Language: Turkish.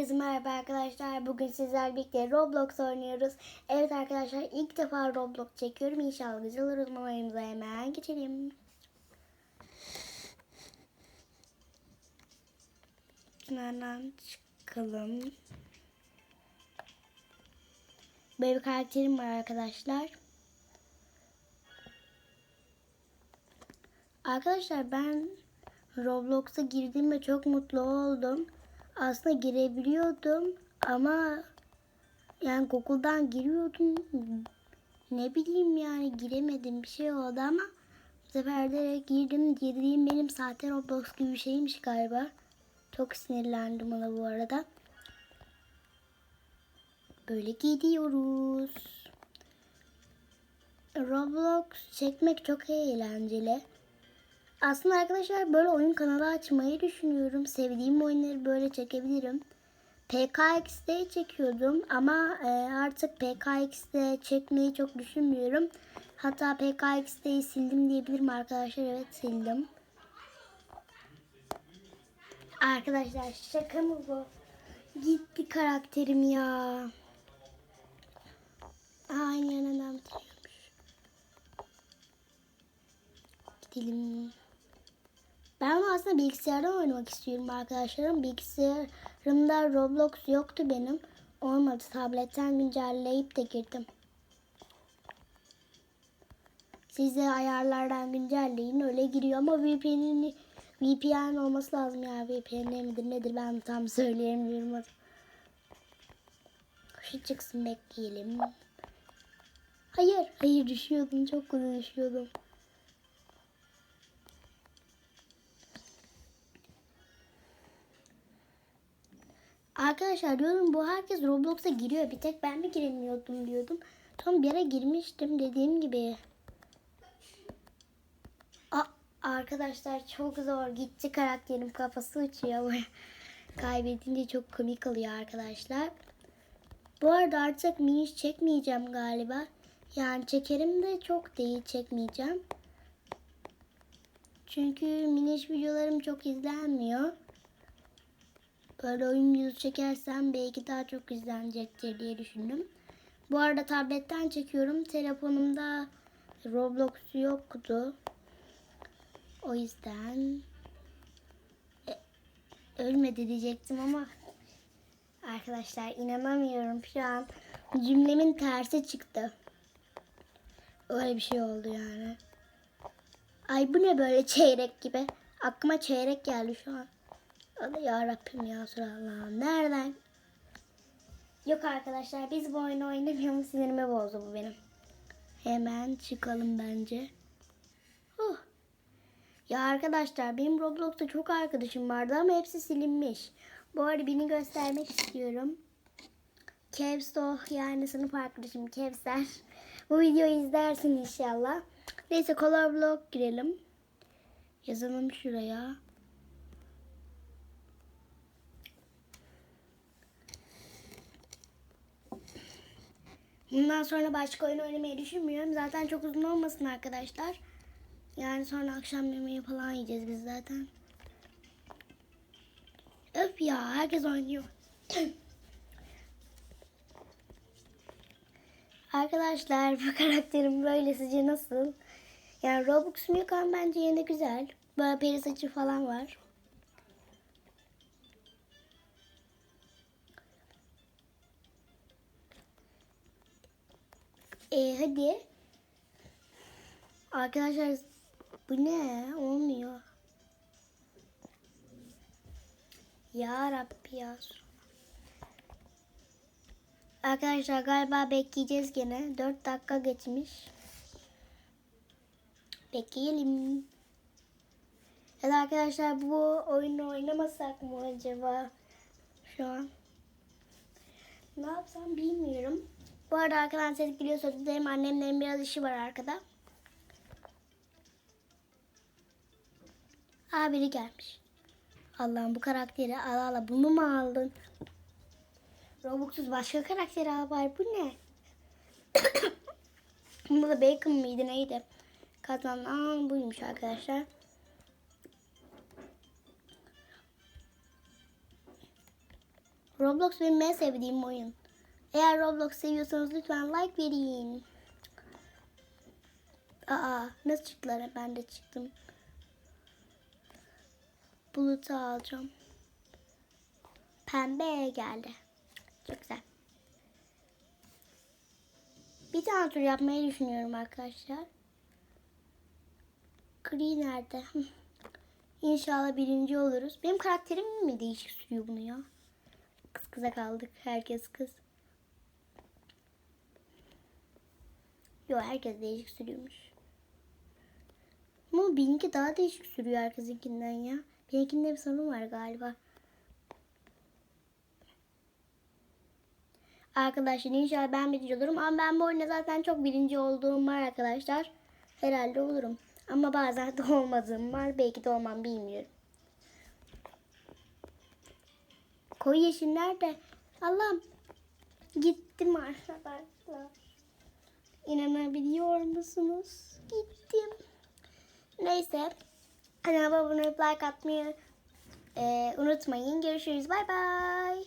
Herkese merhaba arkadaşlar. Bugün sizlerle birlikte Roblox oynuyoruz. Evet arkadaşlar ilk defa Roblox çekiyorum. İnşallah güzel olur. Umarımıza hemen geçelim. Şunlardan çıkalım. Böyle bir karakterim var arkadaşlar. Arkadaşlar ben Roblox'a girdiğimde çok mutlu oldum. Aslında girebiliyordum ama yani Google'dan giriyordum. Ne bileyim yani giremedim bir şey oldu ama bu sefer de girdim. Girdiğim benim sahte Roblox gibi bir şeymiş galiba. Çok sinirlendim ona bu arada. Böyle gidiyoruz. Roblox çekmek çok eğlenceli. Aslında arkadaşlar böyle oyun kanalı açmayı düşünüyorum. Sevdiğim oyunları böyle çekebilirim. PKX'de çekiyordum ama e, artık PKX'de çekmeyi çok düşünmüyorum. Hatta PKX'deyi sildim diyebilirim arkadaşlar. Evet sildim. Arkadaşlar şaka mı bu? Gitti karakterim ya. Aynı yanından bitiriyormuş. Gidelim. Aslında bilgisayardan oynamak istiyorum arkadaşlarım. Bilgisayarımda Roblox yoktu benim. Olmadı. Tabletten güncelleyip de girdim. Siz de ayarlardan güncelleyin. Öyle giriyor ama VPN'in VPN olması lazım ya. VPN midir nedir ben tam söyleyemiyorum. Şu çıksın bekleyelim. Hayır. Hayır düşüyordum. Çok kötü düşüyordum. Arkadaşlar diyorum bu herkes Roblox'a giriyor. Bir tek ben mi giremiyordum diyordum. Tam bir yere girmiştim dediğim gibi. Aa, arkadaşlar çok zor. Gitti karakterim kafası uçuyor. Kaybedince çok komik oluyor arkadaşlar. Bu arada artık miniş çekmeyeceğim galiba. Yani çekerim de çok değil çekmeyeceğim. Çünkü miniş videolarım çok izlenmiyor. Böyle oyun videosu çekersem belki daha çok izlenecektir diye düşündüm. Bu arada tabletten çekiyorum. Telefonumda Roblox yoktu. O yüzden e, ölmedi diyecektim ama arkadaşlar inanamıyorum şu an cümlemin tersi çıktı. Öyle bir şey oldu yani. Ay bu ne böyle çeyrek gibi. Aklıma çeyrek geldi şu an. Hadi ya Rabbim ya Allah'ım. Nereden? Yok arkadaşlar biz bu oyunu oynamıyoruz. Sinirimi bozdu bu benim. Hemen çıkalım bence. Huh. Ya arkadaşlar benim Roblox'ta çok arkadaşım vardı ama hepsi silinmiş. Bu arada birini göstermek istiyorum. Kevso yani sınıf arkadaşım Kevser. Bu videoyu izlersin inşallah. Neyse color block girelim. Yazalım şuraya. Bundan sonra başka oyun oynamayı düşünmüyorum. Zaten çok uzun olmasın arkadaşlar. Yani sonra akşam yemeği falan yiyeceğiz biz zaten. Öf ya herkes oynuyor. Arkadaşlar bu karakterim böyle sizce nasıl? Yani Robux'um yok ama bence yine güzel. Böyle peri saçı falan var. E hadi. Arkadaşlar bu ne? Olmuyor. Ya Rabbi ya. Arkadaşlar galiba bekleyeceğiz gene. 4 dakika geçmiş. Bekleyelim. Ya da arkadaşlar bu oyunu oynamasak mı acaba? Şu an. Ne yapsam bilmiyorum. Bu arada arkadan ses geliyorsa dedim annemlerin biraz işi var arkada. Aa biri gelmiş. Allah'ım bu karakteri ala ala bunu mu aldın? Robux'uz başka karakteri al bari bu ne? bu da Bacon mıydı neydi? Kazanan buymuş arkadaşlar. Roblox benim en sevdiğim oyun. Eğer Roblox seviyorsanız lütfen like verin. Aa nasıl çıktılar? Ben de çıktım. Bulutu alacağım. Pembe geldi. Çok güzel. Bir tane tur yapmayı düşünüyorum arkadaşlar. Gri nerede? İnşallah birinci oluruz. Benim karakterim mi değişik sürüyor bunu ya? Kız kıza kaldık. Herkes kız. Yok herkes değişik sürüyormuş. Ama benimki daha değişik sürüyor herkesinkinden ya. Benimkinde bir sorun var galiba. Arkadaşlar inşallah ben birinci olurum. Ama ben bu oyunda zaten çok birinci olduğum var arkadaşlar. Herhalde olurum. Ama bazen de olmadığım var. Belki de olmam bilmiyorum. Koyu yeşil nerede? Allah'ım. Gittim arkadaşlar. İnanabiliyor musunuz? Gittim. Neyse. Kanalıma abone olup like atmayı e, unutmayın. Görüşürüz. Bay bay.